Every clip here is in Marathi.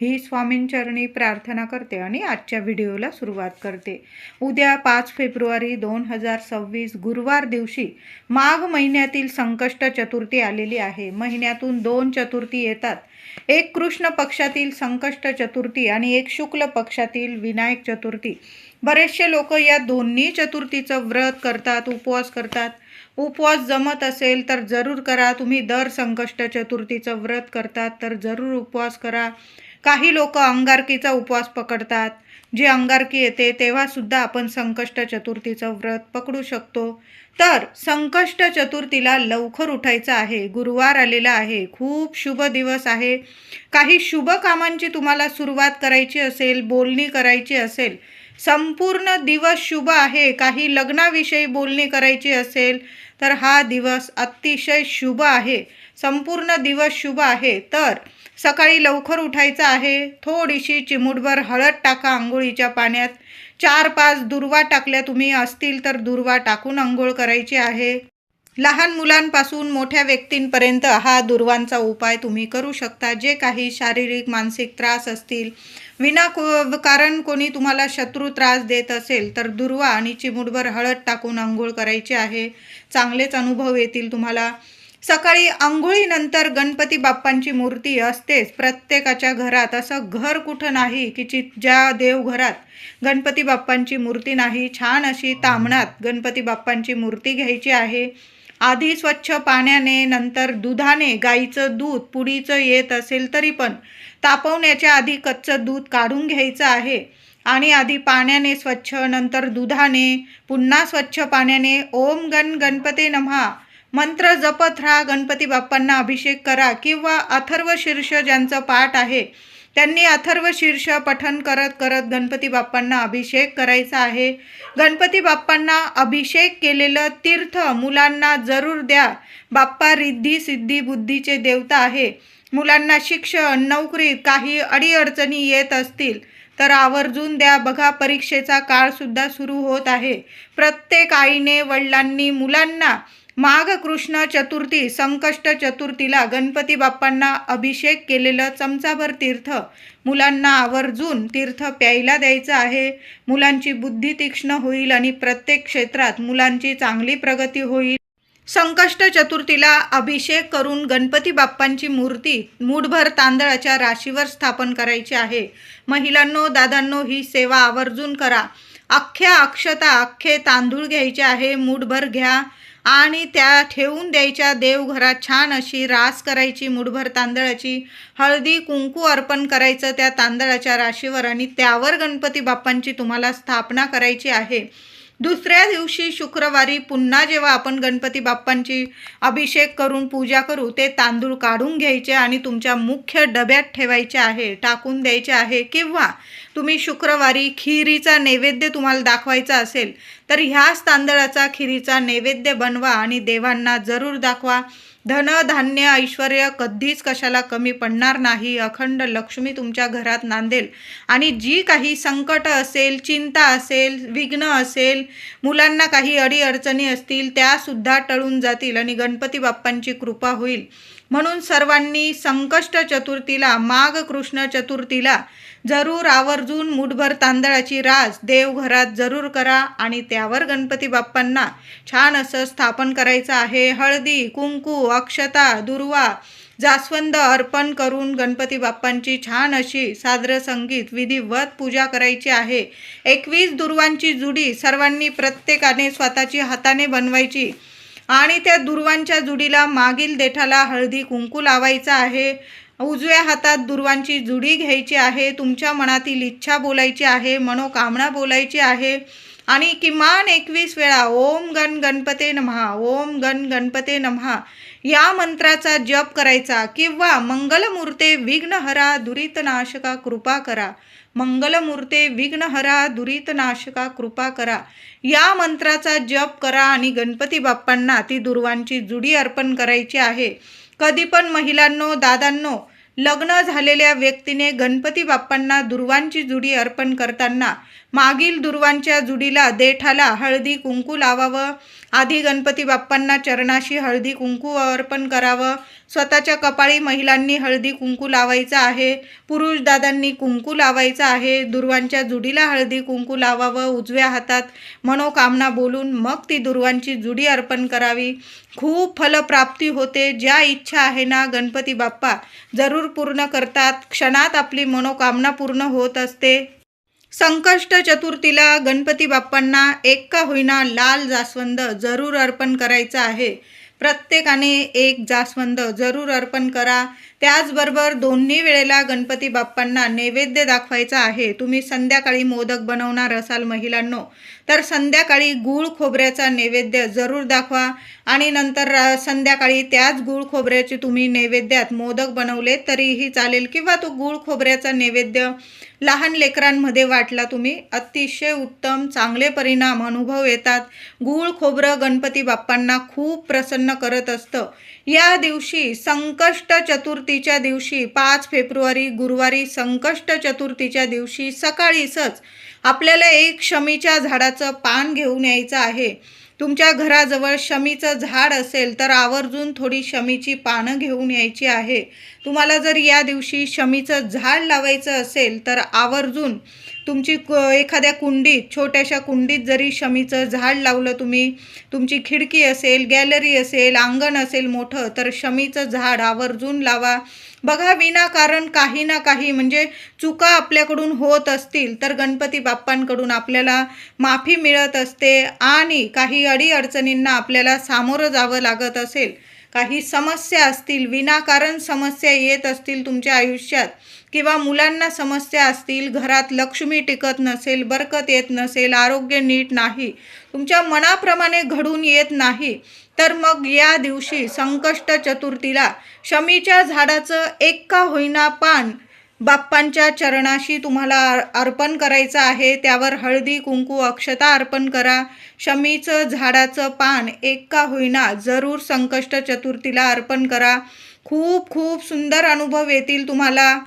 ही स्वामींचरणी प्रार्थना करते आणि आजच्या व्हिडिओला सुरुवात करते. उद्या पाच फेब्रुवारी दोन हजार सव्वीस गुरुवार दिवशी माघ महिन्यातील संकष्ट चतुर्थी आलेली आहे. महिन्यातून दोन चतुर्थी येतात. एक कृष्ण पक्षातील संकष्ट चतुर्थी आणि एक शुक्ल पक्षातील विनायक चतुर्थी. बरेचसे लोक या दोन्ही चतुर्थीचं व्रत करतात उपवास करतात. उपवास जमत असेल तर जरूर करा. तुम्ही दर संकष्ट चतुर्थीचं व्रत करतात तर जरूर उपवास करा. काही लोक अंगारकीचा उपवास पकडतात. जी अंगारकी येते तेव्हासुद्धा आपण संकष्ट चतुर्थीचं व्रत पकडू शकतो. तर संकष्ट चतुर्थीला लवकर उठायचं आहे. गुरुवार आलेला आहे. खूप शुभ दिवस आहे. काही शुभ कामांची तुम्हाला सुरुवात करायची असेल बोलणी करायची असेल संपूर्ण दिवस शुभ आहे. काही लग्नाविषयी बोलणी करायची असेल तर हा दिवस अतिशय शुभ आहे. संपूर्ण दिवस शुभ आहे. तर सकाळी लवकर उठायचं आहे. थोडीशी चिमूटभर हळद टाका आंघोळीच्या पाण्यात. चार पाच दुर्वा टाकल्या तुम्ही असतील तर दुर्वा टाकून आंघोळ करायची आहे. लहान मुलांपासून मोठ्या व्यक्तींपर्यंत हा दुर्वांचा उपाय तुम्ही करू शकता. जे काही शारीरिक मानसिक त्रास असतील विना को कारण कोणी तुम्हाला शत्रू त्रास देत असेल तर दुर्वा आणि चिमूटभर हळद टाकून आंघोळ करायची आहे. चांगलेच अनुभव येतील तुम्हाला. सकाळी आंघोळीनंतर गणपती बाप्पांची मूर्ती असतेच. प्रत्येकाच्या घरात असं घर कुठं नाही की चि ज्या देवघरात गणपती बाप्पांची मूर्ती नाही छान अशी तामणात गणपती बाप्पांची मूर्ती घ्यायची आहे. आधी स्वच्छ पाण्याने नंतर दुधाने गाईचं दूध पुडीचं येत असेल तरी पण तापवण्याच्या आधी कच्चं दूध काढून घ्यायचं आहे. आणि आधी पाण्याने स्वच्छ नंतर दुधाने पुन्हा स्वच्छ पाण्याने ओम गण गणपते नमहा. मंत्र जपत राहा गणपती बाप्पांना अभिषेक करा किंवा अथर्व शीर्ष ज्यांचं पाठ आहे त्यांनी अथर्व शीर्ष पठन करत करत गणपती बाप्पांना अभिषेक करायचा आहे. गणपती बाप्पांना अभिषेक केलेलं तीर्थ मुलांना जरूर द्या. बाप्पा रिद्धी सिद्धी बुद्धीचे देवता आहे. मुलांना शिक्षण नोकरीत काही अडीअडचणी येत असतील तर आवर्जून द्या. बघा परीक्षेचा काळसुद्धा सुरू होत आहे. प्रत्येक आईने वडिलांनी मुलांना माघ कृष्ण चतुर्थी संकष्ट चतुर्थीला गणपती बाप्पांना अभिषेक केलेलं चमचाभर तीर्थ. मुलांना आवर्जून तीर्थ प्यायला द्यायचं आहे. मुलांची बुद्धी तीक्ष्ण होईल आणि प्रत्येक क्षेत्रात मुलांची चांगली प्रगती होईल. संकष्ट चतुर्थीला अभिषेक करून गणपती बाप्पांची मूर्ती मूठभर तांदळाच्या राशीवर स्थापन करायची आहे. महिलांनो दादांनो ही सेवा आवर्जून करा. अख्ख्या अक्षता अख्खे तांदूळ घ्यायचे आहे. मूठभर घ्या. आणि त्या ठेवून द्यायच्या देवघरात छान अशी रास करायची मुठभर तांदळाची हळदी कुंकू अर्पण करायचं त्या तांदळाच्या राशीवर आणि त्यावर गणपती बाप्पांची तुम्हाला स्थापना करायची आहे. दुसऱ्या दिवशी शुक्रवारी पुन्हा जेव्हा आपण गणपती बाप्पांची अभिषेक करून पूजा करू ते तांदूळ काढून घ्यायचे आणि तुमच्या मुख्य डब्यात ठेवायचे आहे टाकून द्यायचे आहे किंवा तुम्ही शुक्रवारी खिरीचा नैवेद्य तुम्हाला दाखवायचा असेल तर ह्याच तांदळाचा खिरीचा नैवेद्य बनवा आणि देवांना जरूर दाखवा. धन धान्य ऐश्वर कधीच कशाला कमी पडणार नाही. अखंड लक्ष्मी तुमच्या घरात नांदेल. आणि जी काही संकट असेल चिंता असेल विघ्न असेल मुलांना काही अडीअडचणी असतील त्यासुद्धा टळून जातील आणि गणपती बाप्पांची कृपा होईल. म्हणून सर्वांनी संकष्ट चतुर्थीला माघ कृष्ण चतुर्थीला जरूर आवर्जून मुठभर तांदळाची रास देवघरात जरूर करा आणि त्यावर गणपती बाप्पांना छान असं स्थापन करायचं आहे. हळदी कुंकू अक्षता दुर्वा जास्वंद अर्पण करून गणपती बाप्पांची छान अशी सादर संगीत विधिवत पूजा करायची आहे. एकवीस दुर्वांची जुडी सर्वांनी प्रत्येकाने स्वतःची हाताने बनवायची. आणि त्या दुर्वांच्या जुडीला मागील देठाला हळदी कुंकू लावायचा आहे. उजव्या हातात दुर्वांची जुडी घ्यायची आहे. तुमच्या मनातील इच्छा बोलायची आहे. मनोकामना बोलायची आहे. आणि किमान एकवीस वेळा ओम गण गणपते नमहा ओम गण गणपते नमहा. या मंत्राचा जप करायचा किंवा मंगलमूर्ते विघ्नहरा दुरितनाशका कृपा करा. मंगलमूर्ते विघ्नहरा दुरितनाशका कृपा करा. या मंत्राचा जप करा आणि गणपती बाप्पांना ती दुर्वांची जुडी अर्पण करायची आहे. कधी पण महिलांनो दादांनो लग्न झालेल्या व्यक्तीने गणपती बाप्पांना दुर्वांची जुडी अर्पण करताना मागील दुर्वांच्या जुडीला देठाला हळदी कुंकू लावावं. आधी गणपती बाप्पांना चरणाशी हळदी कुंकू अर्पण करावं. स्वतःच्या कपाळी महिलांनी हळदी कुंकू लावायचं आहे. पुरुष दादांनी कुंकू लावायचं आहे. दुर्वांच्या जुडीला हळदी कुंकू लावावं उजव्या हातात. मनोकामना बोलून मग ती दुर्वांची जुडी अर्पण करावी. खूप फलप्राप्ती होते. ज्या इच्छा आहे ना गणपती बाप्पा जरूर पूर्ण करतात. क्षणात आपली मनोकामना पूर्ण होत असते. संकष्ट चतुर्थीला गणपती बाप्पांना एक का होईना लाल जास्वंद जरूर अर्पण करायचं आहे. प्रत्येकाने एक जास्वंद जरूर अर्पण करा. त्याचबरोबर दोन्ही वेळेला गणपती बाप्पांना नैवेद्य दाखवायचा आहे. तुम्ही संध्याकाळी मोदक बनवणार असाल महिलांनो तर संध्याकाळी गूळ खोबऱ्याचा नैवेद्य जरूर दाखवा आणि नंतर रा- संध्याकाळी त्याच गूळ खोबऱ्याचे तुम्ही नैवेद्यात मोदक बनवले तरीही चालेल किंवा तो गूळ खोबऱ्याचा नैवेद्य लहान लेकरांमध्ये वाटला तुम्ही अतिशय उत्तम चांगले परिणाम अनुभव येतात. गूळ खोबरं गणपती बाप्पांना खूप प्रसन्न करत असतं. या दिवशी संकष्ट चतुर्थीच्या दिवशी पाच फेब्रुवारी गुरुवारी संकष्ट चतुर्थीच्या दिवशी सकाळीसच आपल्याला एक शमीच्या झाडाचं पान घेऊन यायचं आहे. तुमच्या घराजवळ शमीचं झाड असेल तर आवर्जून थोडी शमीची पानं घेऊन यायची आहे. तुम्हाला जर या दिवशी शमीचं झाड लावायचं असेल तर आवर्जून तुमची क एखाद्या कुंडीत छोट्याशा कुंडीत जरी शमीचं झाड लावलं तुम्ही तुमची खिडकी असेल गॅलरी असेल अंगण असेल मोठं तर शमीचं झाड आवर्जून लावा. बघा विनाकारण काही ना काही म्हणजे चुका आपल्याकडून होत असतील तर गणपती बाप्पांकडून आपल्याला माफी मिळत असते आणि काही अडीअडचणींना आपल्याला सामोरं जावं लागत असेल काही समस्या असतील विनाकारण समस्या येत असतील तुमच्या आयुष्यात किंवा मुलांना समस्या असतील घरात लक्ष्मी टिकत नसेल बरकत येत नसेल आरोग्य नीट नाही तुमच्या मनाप्रमाणे घडून येत नाही तर मग या दिवशी संकष्ट चतुर्थीला शमीच्या झाडाचं एक का होईना पान बाप्पांच्या चरणाशी तुम्हाला अर्पण करायचं आहे त्यावर हळदी कुंकू अक्षता अर्पण करा. शमीचं झाडाचं पान एक का होईना जरूर संकष्ट चतुर्थीला अर्पण करा. खूप खूप सुंदर अनुभव येतील तुम्हाला.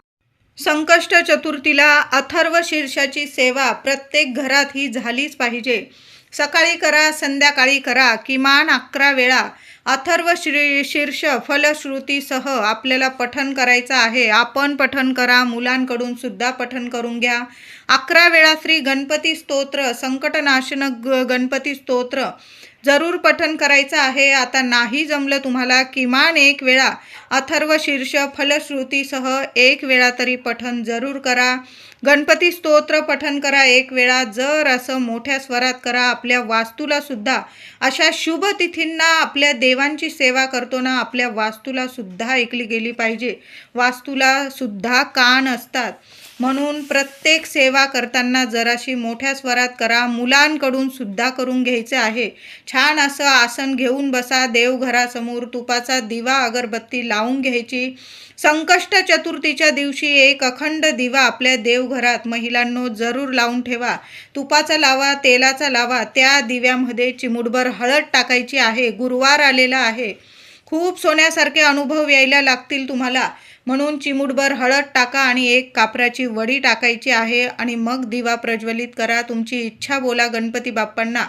संकष्ट चतुर्थीला अथर्व शीर्षाची सेवा प्रत्येक घरात ही झालीच पाहिजे. सकाळी करा संध्याकाळी करा किमान अकरा वेळा. अथर्व श्री शीर्ष फलश्रुतीसह आपल्याला पठन करायचं आहे. आपण पठन करा मुलांकडून सुद्धा पठन करून घ्या. अकरा वेळा श्री गणपती स्तोत्र संकटनाशन ग गणपती स्तोत्र. जरूर पठन करायचं आहे. आता नाही जमलं तुम्हाला किमान एक वेळा अथर्व शीर्ष फलश्रुतीसह एक वेळा तरी पठन जरूर करा. गणपती स्तोत्र पठन करा एक वेळा. जर असं मोठ्या स्वरात करा आपल्या वास्तूलासुद्धा अशा शुभ तिथींना आपल्या देवांची सेवा करतो ना आपल्या वास्तूलासुद्धा ऐकली गेली पाहिजे. वास्तूला सुद्धा कान असतात. म्हणून प्रत्येक सेवा करताना जराशी मोठ्या स्वरात करा. मुलांकडून सुद्धा करून घ्यायचे आहे. छान असं आसन घेऊन बसा. देवघरासमोर तुपाचा दिवा अगरबत्ती लावून घ्यायची. संकष्ट चतुर्थीच्या दिवशी एक अखंड दिवा आपल्या देवघरात महिलांनो जरूर लावून ठेवा. तुपाचा लावा तेलाचा लावा त्या दिव्यामध्ये चिमुडभर हळद टाकायची आहे. गुरुवार आलेला आहे. खूप सोन्यासारखे अनुभव यायला लागतील तुम्हाला. म्हणून चिमूटभर हळद टाका आणि एक कापराची वडी टाकायची आहे आणि मग दिवा प्रज्वलित करा. तुमची इच्छा बोला गणपती बाप्पांना.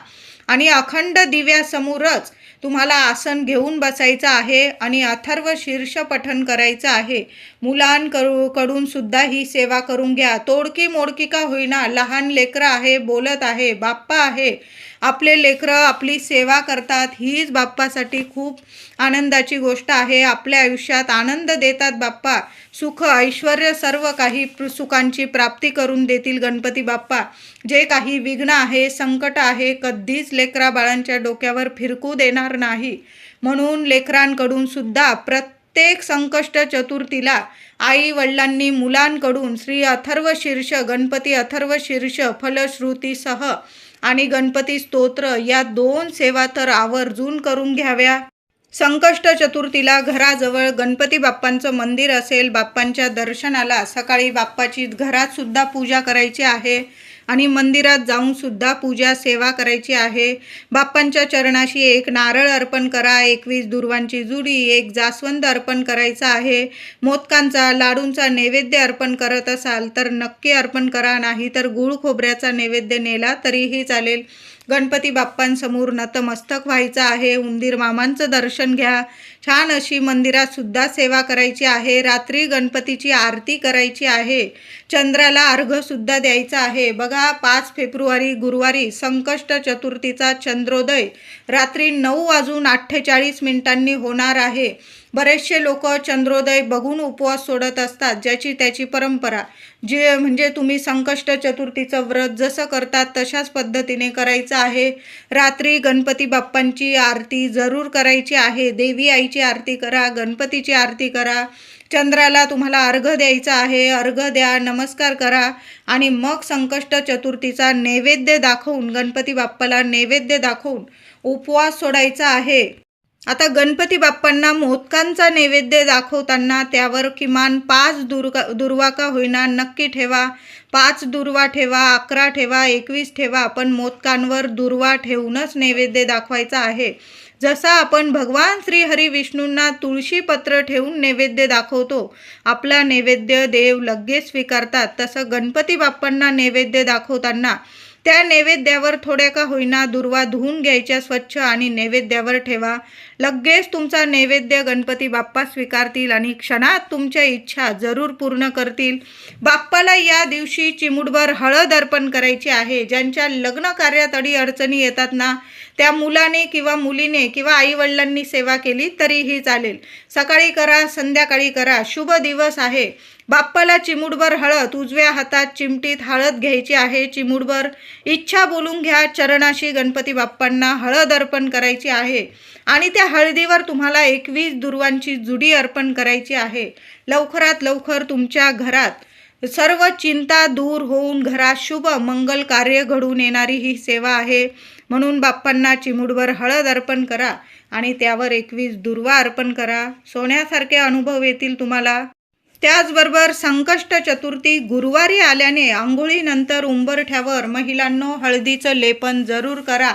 आणि अखंड दिव्यासमोरच तुम्हाला आसन घेऊन बसायचं आहे आणि अथर्व शीर्ष पठन करायचं आहे. मुलांकडू कडून सुद्धा ही सेवा करून घ्या. तोडकी मोडकी का होईना लहान लेकरं आहे बोलत आहे बाप्पा आहे. आपले लेकरं आपली सेवा करतात हीच बाप्पासाठी खूप आनंदाची गोष्ट आहे. आपल्या आयुष्यात आनंद देतात बाप्पा. सुख ऐश्वर सर्व काही सुखांची प्राप्ती करून देतील गणपती बाप्पा. जे काही विघ्न आहे संकट आहे कधीच लेकरा बाळांच्या डोक्यावर फिरकू देणार नाही. म्हणून लेकरांकडून सुद्धा प्रत्येक संकष्ट चतुर्थीला आई वडिलांनी मुलांकडून श्री अथर्व शीर्ष गणपती अथर्व शीर्ष फलश्रुतीसह आणि गणपती स्तोत्र या दोन सेवा तर आवर्जून करून घ्याव्या. संकष्ट चतुर्थीला घराजवळ गणपती बाप्पांचं मंदिर असेल बाप्पांच्या दर्शनाला सकाळी बाप्पाची घरात सुद्धा पूजा करायची आहे. आणि मंदिरात जाऊन सुद्धा पूजा सेवा करायची आहे. बाप्पांच्या चरणाशी एक नारळ अर्पण करा एकवीस दुर्वांची जुडी एक जास्वंद अर्पण करायचा आहे. मोदकांचा लाडूंचा नैवेद्य अर्पण करत असाल तर नक्की अर्पण करा नाही तर गुळ खोबऱ्याचा नैवेद्य नेला तरीही चालेल. गणपती बाप्पांसमोर नतमस्तक व्हायचं आहे. उंदीर मामांचं दर्शन घ्या. छान अशी मंदिरातसुद्धा सेवा करायची आहे. रात्री गणपतीची आरती करायची आहे. चंद्राला अर्घसुद्धा द्यायचा आहे. बघा पाच फेब्रुवारी गुरुवारी संकष्ट चतुर्थीचा चंद्रोदय. रात्री नऊ वाजून अठ्ठेचाळीस मिनिटांनी होणार आहे. बरेचसे लोक चंद्रोदय बघून उपवास सोडत असतात ज्याची त्याची परंपरा. जे म्हणजे तुम्ही संकष्ट चतुर्थीचं व्रत जसं करतात तशाच पद्धतीने करायचं आहे. रात्री गणपती बाप्पांची आरती जरूर करायची आहे. देवी आई आईची आरती करा गणपतीची आरती करा चंद्राला तुम्हाला अर्घ द्यायचा आहे अर्घ द्या नमस्कार करा आणि मग संकष्ट चतुर्थीचा नैवेद्य दाखवून गणपती बाप्पाला नैवेद्य दाखवून उपवास सोडायचा आहे. आता गणपती बाप्पांना मोदकांचा नैवेद्य दाखवताना त्यावर किमान पाच दुर्गा दुर्वाका होईना नक्की ठेवा पाच दुर्वा ठेवा अकरा ठेवा एकवीस ठेवा पण मोदकांवर दुर्वा ठेवूनच नैवेद्य दाखवायचा आहे. जसा आपण भगवान श्री हरी विष्णूंना तुळशी पत्र ठेवून नैवेद्य दाखवतो आपला नैवेद्य देव लगेच स्वीकारतात. तसं गणपती बाप्पांना नैवेद्य दाखवताना त्या नैवेद्यावर थोड्या का होईना दुर्वा धुवून घ्यायच्या स्वच्छ आणि नैवेद्यावर ठेवा. लगेच तुमचा नैवेद्य गणपती बाप्पा स्वीकारतील आणि क्षणात तुमच्या इच्छा जरूर पूर्ण करतील. बाप्पाला या दिवशी चिमुडभर हळद अर्पण करायची आहे. ज्यांच्या लग्न कार्यात अडी अडचणी येतात ना त्या मुलाने किंवा मुलीने किंवा आईवडिलांनी सेवा केली तरीही चालेल. सकाळी करा संध्याकाळी करा. शुभ दिवस आहे. बाप्पाला चिमुडभर हळद उजव्या हातात चिमटीत हळद घ्यायची आहे. चिमुडभर इच्छा बोलून घ्या चरणाशी गणपती बाप्पांना हळद अर्पण करायची आहे. आणि त्या हळदीवर तुम्हाला एकवीस दुर्वांची जुडी अर्पण करायची आहे. लवकरात लवकर तुमच्या घरात सर्व चिंता दूर होऊन घरात शुभ मंगल कार्य घडून येणारी ही सेवा आहे. म्हणून बाप्पांना चिमुडभर हळद अर्पण करा आणि त्यावर एकवीस दुर्वा अर्पण करा. सोन्यासारखे अनुभव येतील तुम्हाला. त्याचबरोबर संकष्ट चतुर्थी गुरुवारी आल्याने आंघोळीनंतर उंबरठ्यावर महिलांनो हळदीचं लेपन जरूर करा.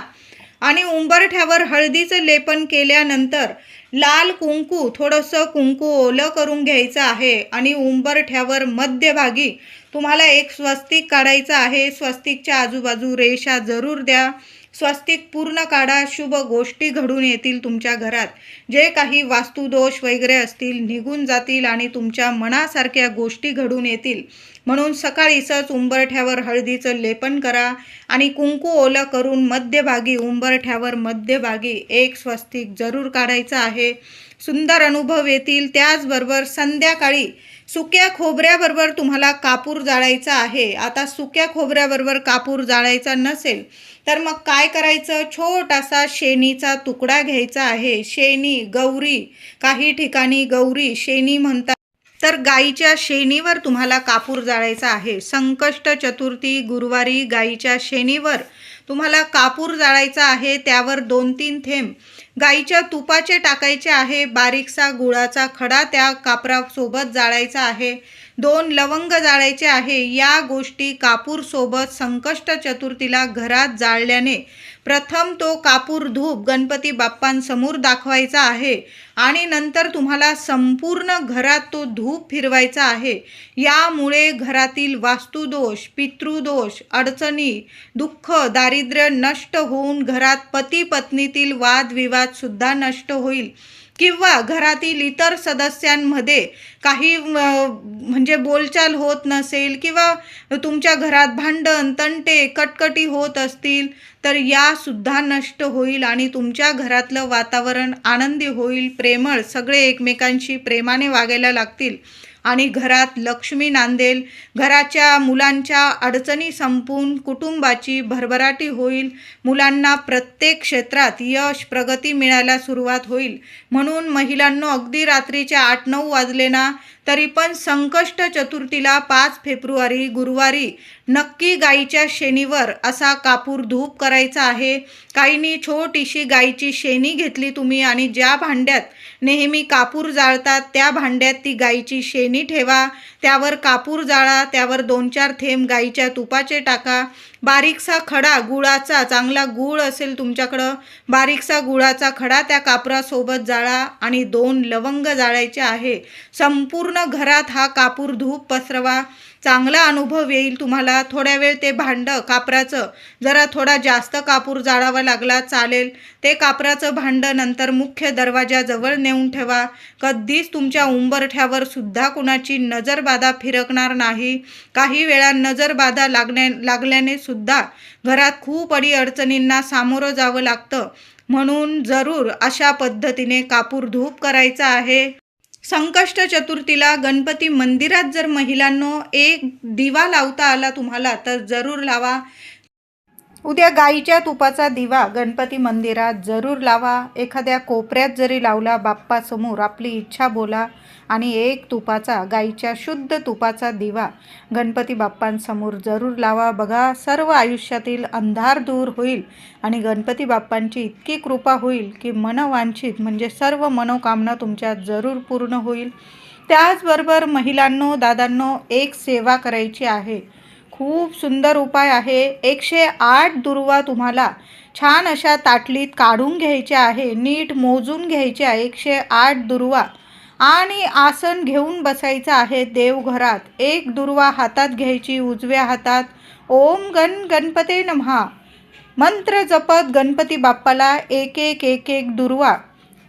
आणि उंबरठ्यावर हळदीचं लेपन केल्यानंतर लाल कुंकू थोडंसं कुंकू ओलं करून घ्यायचं आहे. आणि उंबरठ्यावर मध्यभागी तुम्हाला एक स्वस्तिक काढायचं आहे. स्वस्तिकच्या आजूबाजू रेषा जरूर द्या. स्वस्तिक पूर्ण काढा शुभ गोष्टी घडून येतील तुमच्या घरात. जे काही वास्तुदोष वगैरे असतील निघून जातील आणि तुमच्या मनासारख्या गोष्टी घडून येतील. म्हणून सकाळीसच उंबरठ्यावर हळदीचं लेपन करा आणि कुंकू ओलं करून मध्यभागी उंबरठ्यावर मध्यभागी एक स्वस्तिक जरूर काढायचं आहे. सुंदर अनुभव येतील त्याचबरोबर संध्याकाळी सुक्या खोबऱ्याबरोबर तुम्हाला कापूर जाळायचा आहे. आता सुक्या खोबऱ्याबरोबर कापूर जाळायचा नसेल तर मग काय करायचं? छोटासा शेणीचा तुकडा घ्यायचा आहे. शेणी गौरी काही ठिकाणी गौरी शेणी म्हणतात. तर गाईच्या शेणीवर तुम्हाला कापूर जाळायचा आहे. संकष्ट चतुर्थी गुरुवारी गाईच्या शेणीवर तुम्हाला कापूर जाळायचा आहे त्यावर दोन तीन थेंब. गाईच्या तुपाचे टाकायचे आहे बारीकसा गुळाचा खडा त्या कापरासोबत जाळायचा आहे. दोन लवंग जाळायचे आहे. या गोष्टी कापूरसोबत संकष्ट चतुर्थीला घरात जाळल्याने प्रथम तो कापूर धूप गणपती बाप्पांसमोर दाखवायचा आहे आणि नंतर तुम्हाला संपूर्ण घरात तो धूप फिरवायचा आहे. यामुळे घरातील वास्तुदोष पितृदोष अडचणी दुःख दारिद्र्य नष्ट होऊन घरात पती पत्नीतील वादविवादसुद्धा नष्ट होईल. किंवा घरातील इतर सदस्यांमध्ये काही म्हणजे बोलचाल होत नसेल किंवा तुमच्या घरात भांडण तंटे कटकटी होत असतील तर यासुद्धा नष्ट होईल आणि तुमच्या घरातलं वातावरण आनंदी होईल. प्रेमळ सगळे एकमेकांशी प्रेमाने वागायला लागतील. आणि घरात लक्ष्मी नांदेल घराच्या मुलांच्या अडचणी संपून कुटुंबाची भरभराटी होईल. मुलांना प्रत्येक क्षेत्रात यश प्रगती मिळायला सुरुवात होईल. म्हणून महिलांनो अगदी रात्रीच्या आठ नऊ वाजले ना तरी पण संकष्ट चतुर्थीला पाच फेब्रुवारी गुरुवारी नक्की गाईच्या शेणीवर असा कापूर धूप करायचा आहे. काहींनी छोटीशी गाईची शेणी घेतली तुम्ही आणि ज्या भांड्यात नेहमी कापूर जाळतात त्या भांड्यात ती गाईची शेणी ठेवा. त्यावर कापूर जाळा त्यावर दोन चार थेंब गाईच्या तुपाचे टाका. बारीकसा खडा गुळाचा चांगला गुळ असेल तुमच्याकडं. बारीकसा गुळाचा खडा त्या कापरासोबत जाळा आणि दोन लवंग जाळायचे आहे. संपूर्ण घरात हा कापूर धूप पसरवा. चांगला अनुभव येईल तुम्हाला. थोड्या वेळ ते भांडं कापराचं जरा थोडा जास्त कापूर जाळावा लागला चालेल. ते कापराचं भांडं नंतर मुख्य दरवाजाजवळ नेऊन ठेवा. कधीच तुमच्या उंबरठ्यावर सुद्धा कुणाची नजरबाधा फिरकणार नाही. काही वेळा नजरबाधा लागण्या लागल्याने सुद्धा घरात खूप अडी अडचणींना सामोरं जावं लागतं. म्हणून जरूर अशा पद्धतीने कापूर धूप करायचा आहे. संकष्ट चतुर्थीला गणपती मंदिरात जर महिलांनो एक दिवा लावता आला तुम्हाला तर जरूर लावा. उद्या गाईच्या तुपाचा दिवा गणपती मंदिरात जरूर लावा. एखाद्या कोपऱ्यात जरी लावला बाप्पासमोर आपली इच्छा बोला. आणि एक तुपाचा गाईच्या शुद्ध तुपाचा दिवा गणपती बाप्पांसमोर जरूर लावा. बघा सर्व आयुष्यातील अंधार दूर होईल आणि गणपती बाप्पांची इतकी कृपा होईल की मनवांछित म्हणजे सर्व मनोकामना तुमच्या जरूर पूर्ण होईल. त्याचबरोबर महिलांनो दादांनो एक सेवा करायची आहे. खूप सुंदर उपाय आहे. एकशे आठ दुर्वा तुम्हाला छान अशा ताटलीत काढून घ्यायचे आहे नीट मोजून घ्यायचे आहे. एकशे आठ दुर्वा आणि आसन घेऊन बसायचं आहे देवघरात. एक दुर्वा हातात घ्यायची उजव्या हातात ओम गण गणपते नमहा. मंत्र जपत गणपती बाप्पाला एक एक एक एक दुर्वा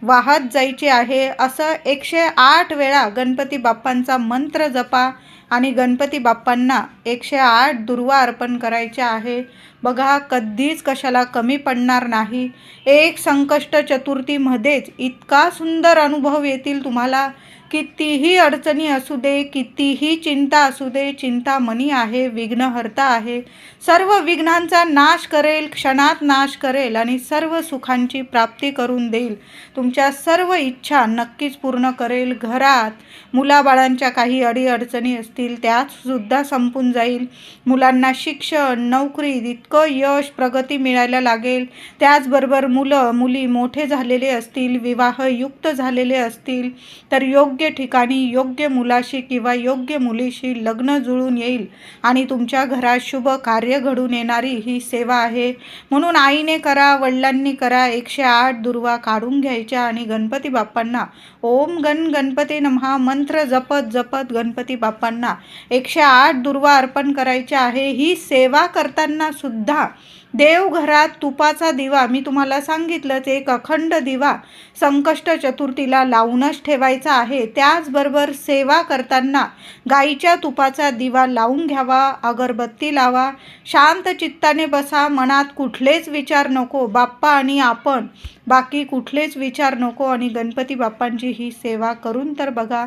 वाहत जायचे आहे. असं एकशे आठ वेळा गणपती बाप्पांचा मंत्र जपा. आणि गणपती बाप्पांना एकशे आठ दुर्वा अर्पण करायचे आहे. बघा कधीच कशाला कमी पडणार नाही. एक संकष्ट चतुर्थीमध्येच इतका सुंदर अनुभव येतील तुम्हाला. कितीही अडचणी असू दे कितीही चिंता असू दे चिंतामणी आहे विघ्नहर्ता आहे. सर्व विघ्नांचा नाश करेल क्षणात नाश करेल आणि सर्व सुखांची प्राप्ती करून देईल. तुमच्या सर्व इच्छा नक्कीच पूर्ण करेल. घरात मुलाबाळांच्या काही अडीअडचणी असतील त्यातसुद्धा संपून जाईल. मुलांना शिक्षण नोकरी इतकं यश प्रगती मिळायला लागेल त्याचबरोबर मुलं मुली मोठे झालेले असतील विवाहयुक्त झालेले असतील तर योग्य योग्य ठिकाणी योग्य मुलाशी किंवा योग्य मुलीशी लग्न जुळून येईल आणि तुमच्या घरात शुभ कार्य घडून येणारी ही सेवा आहे. म्हणून आईने करा वडिलांनी करा एकशे आठ दुर्वा काढून घ्यायच्या आणि गणपती बाप्पांना ओम गण गणपती नमहा मंत्र जपत जपत गणपती बाप्पांना एकशे आठ दुर्वा अर्पण करायचे आहे. ही सेवा करताना सुद्धा देवघरात तुपाचा दिवा मी तुम्हाला सांगितलंच एक अखंड दिवा संकष्ट चतुर्थीला लावूनच ठेवायचा आहे. त्याचबरोबर सेवा करताना गाईच्या तुपाचा दिवा लावून घ्यावा अगरबत्ती लावा शांत चित्ताने बसा मनात कुठलेच विचार नको बाप्पा आणि आपण बाकी कुठलेच विचार नको आणि गणपती बाप्पांची ही सेवा करून तर बघा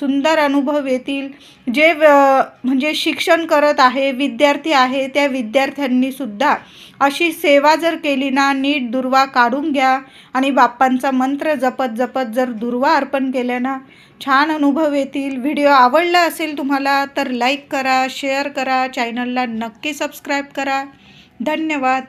सुंदर अनुभव येतील. जे म्हणजे शिक्षण करत आहे विद्यार्थी आहे त्या विद्यार्थ्यांनीसुद्धा अशी सेवा जर केली ना नीट दुर्वा काढून घ्या आणि बाप्पांचा मंत्र जपत जपत जर दुर्वा अर्पण केल्या ना छान अनुभव येतील. व्हिडिओ आवडला असेल तुम्हाला तर लाईक करा शेअर करा चॅनलला नक्की सबस्क्राईब करा. धन्यवाद.